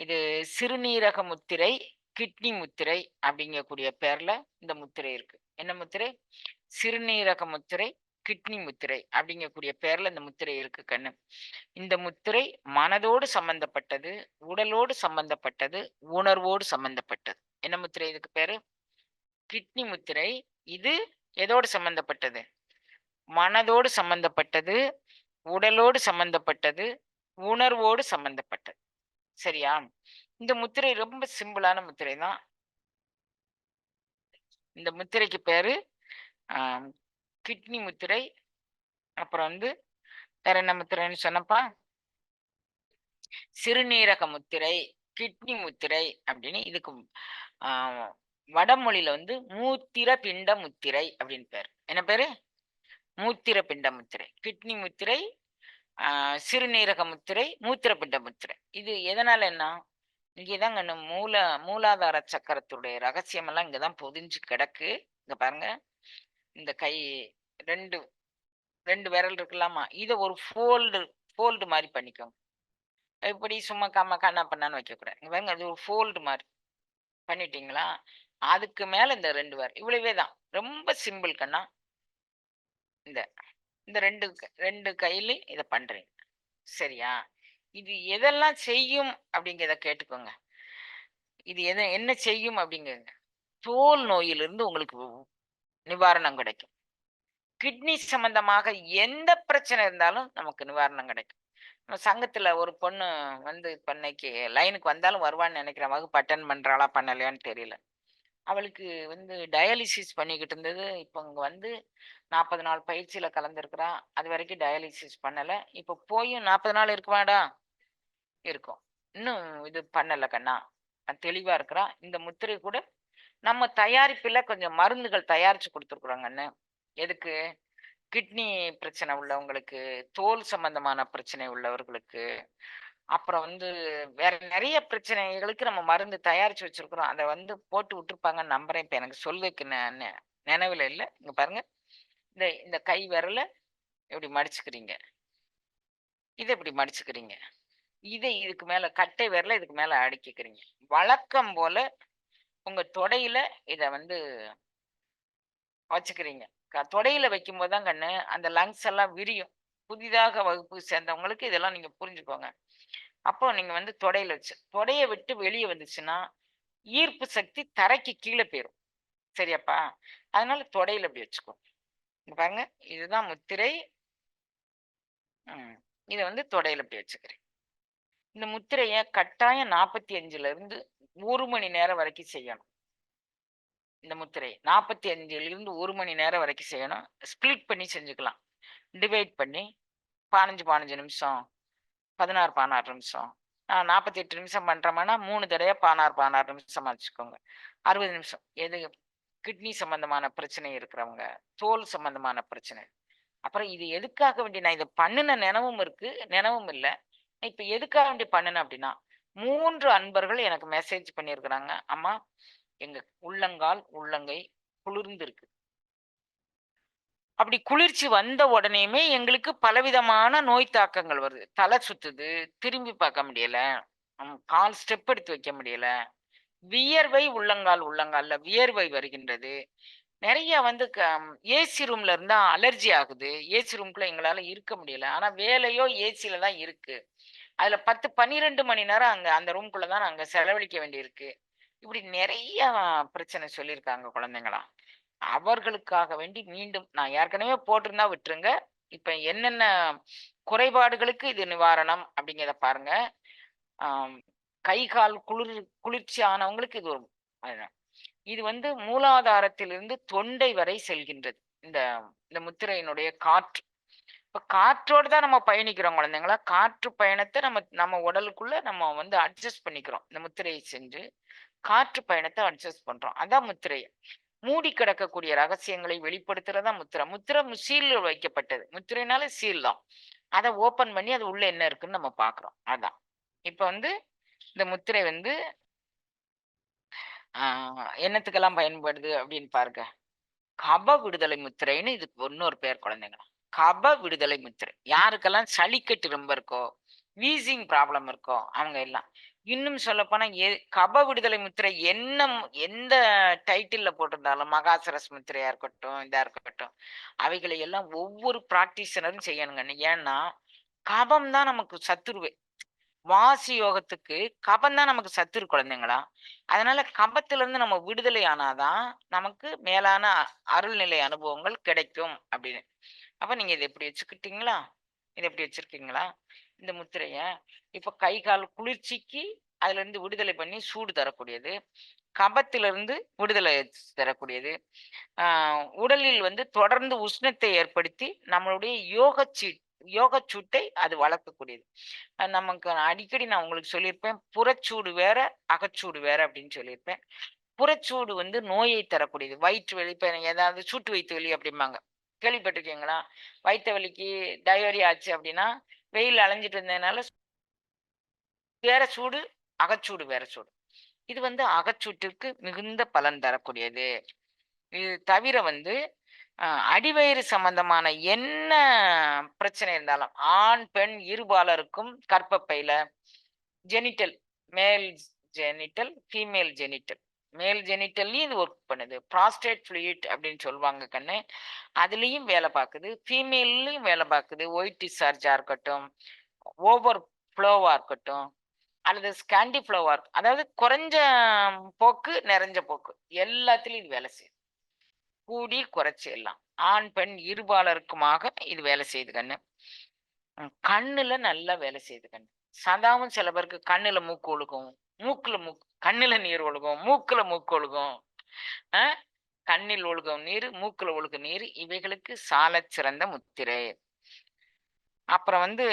இது சிறுநீரக முத்திரை கிட்னி முத்திரை அப்படிங்கக்கூடிய பேர்ல இந்த முத்திரை இருக்கு. என்ன முத்திரை? சிறுநீரக முத்திரை கிட்னி முத்திரை அப்படிங்கக்கூடிய பேர்ல இந்த முத்திரை இருக்கு கண்ணு. இந்த முத்திரை மனதோடு சம்பந்தப்பட்டது உடலோடு சம்பந்தப்பட்டது உணர்வோடு சம்பந்தப்பட்டது. என்ன முத்திரை இதுக்கு பேரு? கிட்னி முத்திரை. இது எதோடு சம்பந்தப்பட்டது? மனதோடு சம்பந்தப்பட்டது உடலோடு சம்பந்தப்பட்டது உணர்வோடு சம்பந்தப்பட்டது. சரியா? இந்த முத்திரை ரொம்ப சிம்பிளான முத்திரை தான். இந்த முத்திரைக்கு பேரு ஆஹ், கிட்னி முத்திரை. அப்புறம் வந்து வேற என்ன முத்திரைன்னு சொன்னப்பா? சிறுநீரக முத்திரை கிட்னி முத்திரை அப்படின்னு இதுக்கு ஆஹ், வடமொழியில வந்து மூத்திர பிண்ட முத்திரை அப்படின்னு பேர். என்ன பேரு? மூத்திர பிண்ட முத்திரை கிட்னி முத்திரை சிறுநீரக முத்திரை மூத்திரபிண்ட முத்திரை. இது எதனால என்ன இங்கேதான் கண்ணு மூல மூலாதார சக்கரத்துடைய ரகசியமெல்லாம் இங்கே தான் பொதிஞ்சு கிடக்கு. இங்க பாருங்க. இந்த கை ரெண்டு ரெண்டு விரல் இருக்குல்லாமா இதை ஒரு ஃபோல்டு ஃபோல்டு மாதிரி பண்ணிக்கோங்க. எப்படி சும்மா கம்மா கண்ணா பண்ணான்னு வைக்கக்கூடாது. இங்கே பாருங்க அது ஒரு ஃபோல்டு மாதிரி. பண்ணிட்டீங்களா? அதுக்கு மேலே இந்த ரெண்டு விரல் இவ்வளவே தான். ரொம்ப சிம்பிள் கண்ணா. இந்த இந்த ரெண்டு க- ரெண்டு கையிலையும் இதை பண்ணுறீங்க சரியா? இது எதெல்லாம் செய்யும் அப்படிங்கிறத கேட்டுக்கோங்க. இது எதை என்ன செய்யும் அப்படிங்கிறத தோல் நோயிலிருந்து உங்களுக்கு நிவாரணம் கிடைக்கும். கிட்னி சம்பந்தமாக எந்த பிரச்சனை இருந்தாலும் நமக்கு நிவாரணம் கிடைக்கும். நம்ம சங்கத்தில் ஒரு பொண்ணு வந்து இப்போ இன்னைக்கு லைனுக்கு வந்தாலும் வருவான்னு நினைக்கிறேன். வகுப்பு அட்டன் பண்ணுறாளா பண்ணலையான்னு தெரியல. அவளுக்கு வந்து டயாலிசிஸ் பண்ணிக்கிட்டு இருந்தது. இப்போ இங்கே வந்து நாற்பது நாள் பயிற்சியில கலந்துருக்குறா. அது வரைக்கும் டயாலிசிஸ் பண்ணலை. இப்போ போயும் நாற்பது நாள் இருக்குமாடா? இருக்கும். இன்னும் இது பண்ணல கண்ணா. அது தெளிவா இருக்கிறா. இந்த முத்திரை கூட நம்ம தயாரிப்பில் கொஞ்சம் மருந்துகள் தயாரிச்சு கொடுத்துருக்குறோங்கன்னு எதுக்கு? கிட்னி பிரச்சனை உள்ளவங்களுக்கு தோல் சம்பந்தமான பிரச்சனை உள்ளவர்களுக்கு அப்புறம் வந்து வேற நிறைய பிரச்சனைகளுக்கு நம்ம மருந்து தயாரிச்சு வச்சிருக்கிறோம். அதை வந்து போட்டு விட்டுருப்பாங்கன்னு நம்புறேன். இப்போ எனக்கு சொல்லுக்கு நெ- நெ- நினைவுல இல்ல. இங்க பாருங்க. இந்த இந்த கை விரல இப்படி மடிச்சுக்கிறீங்க? இதை இப்படி மடிச்சுக்கிறீங்க? இதை இதுக்கு மேல கட்டை விரல இதுக்கு மேல அடுக்கிக்கிறீங்க. வழக்கம் போல உங்க தொடையில இதை வந்து வச்சுக்கிறீங்க. க- தொடையில வைக்கும்போது தான் கண்ணு அந்த லங்ஸ் எல்லாம் விரியும். புதிதாக வகுப்பு சேர்ந்தவங்களுக்கு இதெல்லாம் நீங்க புரிஞ்சுக்கோங்க. அப்போ நீங்க வந்து தொடையில வச்சு தொடையை விட்டு வெளியே வந்துச்சுன்னா ஈர்ப்பு சக்தி தரைக்கு கீழே போயிடும் சரியாப்பா? அதனால தொடையில அப்படி வச்சுக்கோ. பாருங்க இதுதான் முத்திரை. ம், இதை வந்து தொடையில அப்படி வச்சுக்கிறேன். இந்த முத்திரையை கட்டாயம் நாற்பத்தி அஞ்சுல இருந்து ஒரு மணி நேரம் வரைக்கும் செய்யணும். இந்த முத்திரை நாற்பத்தி அஞ்சுல இருந்து ஒரு மணி நேரம் வரைக்கும் செய்யணும். ஸ்ப்ளிட் பண்ணி செஞ்சுக்கலாம். டிவைட் பண்ணி பதினஞ்சு பதினஞ்சு நிமிஷம். பதினாறு பதினாறு நிமிஷம். நாற்பத்தி எட்டு நிமிஷம் பண்ணுறோம்னா மூணு தடவை பதினாறு பதினாறு நிமிஷம் வச்சுக்கோங்க. அறுபது நிமிஷம். எது கிட்னி சம்பந்தமான பிரச்சனை இருக்கிறவங்க தோல் சம்பந்தமான பிரச்சனை. அப்புறம் இது எதுக்காக வேண்டி நான் இதை பண்ணின நினைவும் இருக்கு நினைவும் இல்லை. இப்போ எதுக்காக வேண்டி பண்ணினேன் அப்படின்னா மூன்று அன்பர்கள் எனக்கு மெசேஜ் பண்ணியிருக்கிறாங்க. அம்மா எங்க உள்ளங்கால் உள்ளங்கை குளிர்ந்து இருக்கு அப்படி குளிர்ச்சி வந்த உடனேயுமே எங்களுக்கு பலவிதமான நோய் தாக்கங்கள் வருது. தலை சுத்துது திரும்பி பார்க்க முடியல. கால் ஸ்டெப் எடுத்து வைக்க முடியல. வியர்வை உள்ளங்கால் உள்ளங்கால்ல வியர்வை வருகின்றது. நிறைய வந்து ஏசி ரூம்ல இருந்தா அலர்ஜி ஆகுது. ஏசி ரூம்குள்ள எங்களால இருக்க முடியல. ஆனா வேலையோ ஏசியில தான் இருக்கு. அதுல பத்து பன்னிரெண்டு மணி நேரம் அங்க அந்த ரூம்குள்ள தான் நாங்க செலவழிக்க வேண்டியிருக்கு. இப்படி நிறைய பிரச்சனை சொல்லியிருக்காங்க குழந்தைங்களா. அவர்களுக்காக வேண்டி மீண்டும் நான் ஏற்கனவே போட்டிருந்தா விட்டுருங்க. இப்ப என்னென்ன குறைபாடுகளுக்கு இது நிவாரணம் அப்படிங்கிறத பாருங்க. கை கால் குளிர் குளிர்ச்சி ஆனவங்களுக்கு இது ஒரு இது வந்து மூலாதாரத்திலிருந்து தொண்டை வரை செல்கின்றது. இந்த இந்த முத்திரையினுடைய காற்று. இப்ப காற்றோடு தான் நம்ம பயணிக்கிறோம் குழந்தைங்களா. காற்று பயணத்தை நம்ம நம்ம உடலுக்குள்ள நம்ம வந்து அட்ஜஸ்ட் பண்ணிக்கிறோம். இந்த முத்திரையை செஞ்சு காற்று பயணத்தை அட்ஜஸ்ட் பண்றோம். அதான் முத்திரை மூடி கிடக்கக்கூடிய ரகசியங்களை வெளிப்படுத்துறதா முத்திரை. முத்திரை சீல் வைக்கப்பட்டது. முத்திரைனால சீல் தான். அதை ஓபன் பண்ணி அது உள்ள என்ன இருக்குன்னு நம்ம பாக்குறோம். அதான். இப்ப வந்து இந்த முத்திரை வந்து ஆஹ் என்னத்துக்கெல்லாம் பயன்படுது அப்படின்னு பாருங்க. கப விடுதலை முத்திரைன்னு இதுக்கு இன்னொரு பேர் குழந்தைங்களா கப விடுதலை முத்திரை. யாருக்கெல்லாம் சளிக்கட்டு ரொம்ப இருக்கோ வீசிங் ப்ராப்ளம் இருக்கோ அவங்க எல்லாம். இன்னும் சொல்லப்போனா எ கப விடுதலை முத்திரை என்ன எந்த டைட்டில்ல போட்டிருந்தாலும் மகாசரஸ் முத்திரையா இருக்கட்டும் இதா இருக்கட்டும் அவைகளை எல்லாம் ஒவ்வொரு பிராக்டிஷனரும் செய்யணுங்க. ஏன்னா கபம் தான் நமக்கு சத்துருவே. வாசி யோகத்துக்கு கபம் தான் நமக்கு சத்துரு குழந்தைங்களா. அதனால கபத்துல இருந்து நம்ம விடுதலை ஆனாதான் நமக்கு மேலான அ- அருள்நிலை அனுபவங்கள் கிடைக்கும் அப்படின்னு. அப்ப நீங்க இதை எப்படி வச்சுக்கிட்டீங்களா? இதை எப்படி வச்சிருக்கீங்களா? இந்த முத்திரைய இப்ப கை கால் குளிர்ச்சிக்கு அதுல இருந்து விடுதலை பண்ணி சூடு தரக்கூடியது. கபத்திலிருந்து விடுதலை தரக்கூடியது. ஆஹ் உடலில் வந்து தொடர்ந்து உஷ்ணத்தை ஏற்படுத்தி நம்மளுடைய யோக சீட் யோக சூட்டை அது வளர்க்கக்கூடியது. நமக்கு அடிக்கடி நான் உங்களுக்கு சொல்லியிருப்பேன் புறச்சூடு வேற அகச்சூடு வேற அப்படின்னு சொல்லியிருப்பேன். புறச்சூடு வந்து நோயை தரக்கூடியது. வயிற்று வலி இப்போ ஏதாவது சூட்டு வயிற்று வலி அப்படிம்பாங்க. கேள்விப்பட்டிருக்கீங்களா? வயிற்று வலிக்கு டயோரி ஆச்சு அப்படின்னா வெயில் அலைஞ்சிட்டு இருந்ததுனால வேற சூடு அகச்சூடு வேற சூடு. இது வந்து அகச்சூட்டிற்கு மிகுந்த பலன் தரக்கூடியது. இது தவிர வந்து அடிவயிறு சம்பந்தமான என்ன பிரச்சனை இருந்தாலும் ஆண் பெண் இருபாலருக்கும் கற்பப்பையில genital male genital female genital. Male ஜெனிட்டல்லையும் இது ஒர்க் பண்ணுது. ப்ராஸ்டேட் ஃப்ளூயிட் அப்படின்னு சொல்லுவாங்க கண்ணு. அதுலேயும் வேலை பார்க்குது. ஃபீமேல்லையும் வேலை பார்க்குது. ஒயிட் டிஸ்சார்ஜாக இருக்கட்டும் ஓவர் ஃப்ளோவாக இருக்கட்டும் அல்லது ஸ்கேண்டி ஃப்ளோவாக இருக்கும் அதாவது குறைஞ்ச போக்கு நிறைஞ்ச போக்கு. எல்லாத்துலேயும் இது வேலை செய்யுது. கூடி குறைச்சி எல்லாம். ஆண் பெண் இருபாலருக்குமாக இது வேலை செய்யுது கண்ணு. கண்ணில் நல்லா வேலை செய்யுது கண்ணு. சதாவும் சில பேருக்கு கண்ணுல மூக்கு ஒழுகும். மூக்குல மூக்கு கண்ணுல நீர் ஒழுகும். மூக்குல மூக்கு ஒழுகும். கண்ணில் ஒழுகும் நீர் மூக்குல ஒழுகும் நீர் இவைகளுக்கு சால சிறந்த முத்திரை. அப்புறம் வந்து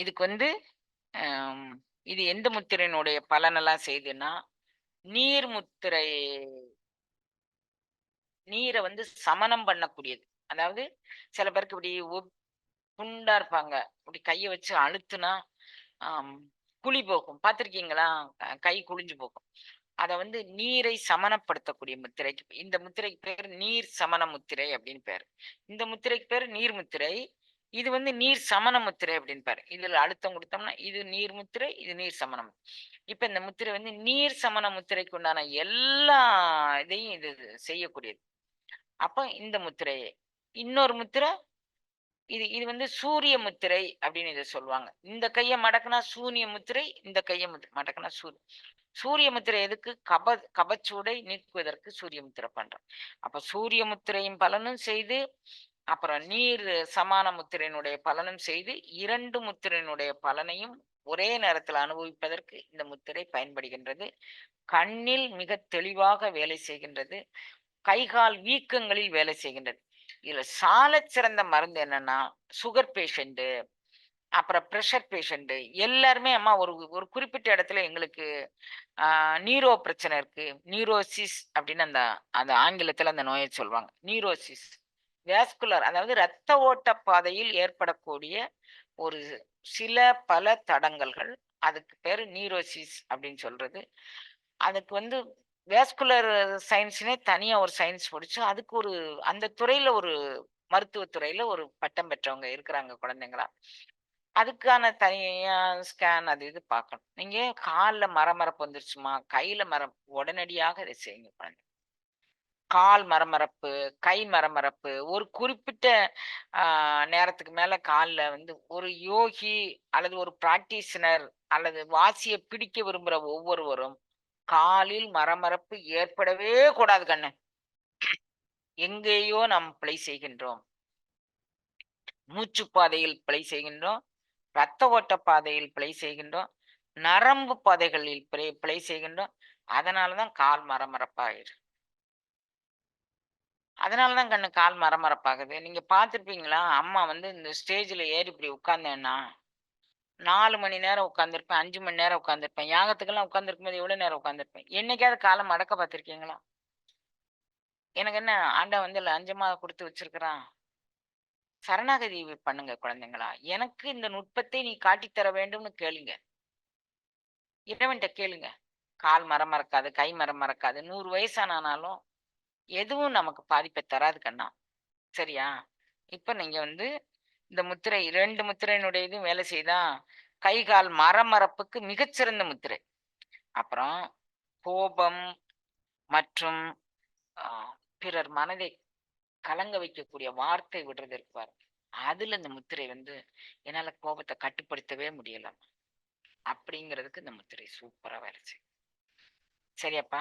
இதுக்கு வந்து இது எந்த முத்திரையினுடைய பலனெல்லாம் செய்துன்னா நீர் முத்திரை நீரை வந்து சமனம் பண்ணக்கூடியது. அதாவது சில பேருக்கு இப்படி குண்டா இருப்பாங்க. இப்படி கையை வச்சு அழுத்துனா குழி போகும். பார்த்துருக்கீங்களா? கை குழிஞ்சு போகும். அத வந்து நீரை சமனப்படுத்தக்கூடிய முத்திரைக்கு இந்த முத்திரைக்கு பேர் நீர் சமன முத்திரை அப்படின்னு பேர். இந்த முத்திரைக்கு பேர் நீர் முத்திரை. இது வந்து நீர் சமண முத்திரை அப்படின்னு பேர். இதுல அழுத்தம் கொடுத்தோம்னா இது நீர் முத்திரை இது நீர் சமணம் இப்ப இந்த முத்திரை வந்து நீர் சமண முத்திரைக்கு உண்டான எல்லா இதையும் இது செய்யக்கூடியது. அப்ப இந்த முத்திரை இன்னொரு முத்திரை இது இது வந்து சூரிய முத்திரை அப்படின்னு இதை சொல்லுவாங்க. இந்த கையை மடக்குனா சூரிய முத்திரை இந்த கையை மடக்குனா சூரிய. சூரிய முத்திரை எதுக்கு? கப கபச்சூடை நீக்குவதற்கு சூரிய முத்திரை பண்றோம். அப்ப சூரிய முத்திரையும் பலனும் செய்து அப்புறம் நீர் சமான முத்திரையினுடைய பலனும் செய்து இரண்டு முத்திரையினுடைய பலனையும் ஒரே நேரத்தில் அனுபவிப்பதற்கு இந்த முத்திரை பயன்படுகின்றது. கண்ணில் மிக தெளிவாக வேலை செய்கின்றது. கைகால் வீக்கங்களில் வேலை செய்கின்றது. இதுல சால சிறந்த மருந்து என்னன்னா சுகர் பேஷண்ட்டு அப்புறம் ப்ரெஷர் பேஷண்ட்டு எல்லாருமே அம்மா ஒரு ஒரு குறிப்பிட்ட இடத்துல எங்களுக்கு ஆஹ், நீரோ பிரச்சனை இருக்கு. நீரோசிஸ் அப்படின்னு அந்த அந்த ஆங்கிலத்துல அந்த நோயை சொல்லுவாங்க. நீரோசிஸ் வேஸ்குலர் அதாவது இரத்த ஓட்ட பாதையில் ஏற்படக்கூடிய ஒரு சில பல தடங்கல்கள். அதுக்கு பேரு நீரோசிஸ் அப்படின்னு சொல்றது. அதுக்கு வந்து வேஸ்குலர் சயின்ஸ்னே தனியா ஒரு சயின்ஸ் படிச்சு அதுக்கு ஒரு அந்த துறையில ஒரு மருத்துவத்துறையில ஒரு பட்டம் பெற்றவங்க இருக்கிறாங்க குழந்தைங்களா. அதுக்கான தனியா ஸ்கேன் அது இது பார்க்கணும். நீங்க காலில் மரமரப்பு வந்துருச்சுமா? கையில மரம் உடனடியாக இதை செய்யுங்க குழந்தை. கால் மரமரப்பு கை மரமரப்பு ஒரு குறிப்பிட்ட நேரத்துக்கு மேல காலில் வந்து ஒரு யோகி அல்லது ஒரு பிராக்டிஷனர் அல்லது வாசியை பிடிக்க விரும்புகிற ஒவ்வொருவரும் காலில் மரமரப்பு ஏற்படவே கூடாது கண்ணு. எங்கேயோ நாம் பிழை செய்கின்றோம். மூச்சு பாதையில் பிழை செய்கின்றோம். இரத்த ஓட்ட பாதையில் பிழை செய்கின்றோம். நரம்பு பாதைகளில் பிழை பிழை செய்கின்றோம். அதனாலதான் கால் மரமரப்பாயிரு. அதனாலதான் கண்ணு கால் மரமரப்பாகுது. நீங்க பாத்திருப்பீங்களா அம்மா வந்து இந்த ஸ்டேஜ்ல ஏறி இப்படி உட்கார்ந்தேன்னா நாலு மணி நேரம் உட்காந்துருப்பேன் அஞ்சு மணி நேரம் உட்காந்துருப்பேன் யாகத்துக்கெல்லாம் உட்காந்துருக்கும் போது எவ்வளோ நேரம் உட்காந்துருப்பேன் என்னைக்காவது காலம் மடக்க பார்த்துருக்கீங்களா? எனக்கு என்ன ஆண்டா வந்து லஞ்சமா கொடுத்து வச்சிருக்கிறான். சரணாகதி பண்ணுங்க குழந்தைங்களா. எனக்கு இந்த நுட்பத்தை நீ காட்டித்தர வேண்டும்னு கேளுங்க. இறைவன்கிட்ட கேளுங்க. கால் மரம் மறக்காது கை மரம் மறக்காது. நூறு வயசானாலும் எதுவும் நமக்கு பாதிப்பை தராது கண்ணா. சரியா? இப்போ நீங்கள் வந்து இந்த முத்திரை இரண்டு முத்திரையினுடையதும் வேலை செய்தா? கை கால் மரமரப்புக்கு மிகச்சிறந்த முத்திரை. அப்புறம் கோபம் மற்றும் பிறர் மனதை கலங்க வைக்கக்கூடிய வார்த்தை விடுறது இருப்பார் அதுல இந்த முத்திரை வந்து என்னால கோபத்தை கட்டுப்படுத்தவே முடியலாம் அப்படிங்கிறதுக்கு இந்த முத்திரை சூப்பரா வேலை செய்யும். சரியாப்பா.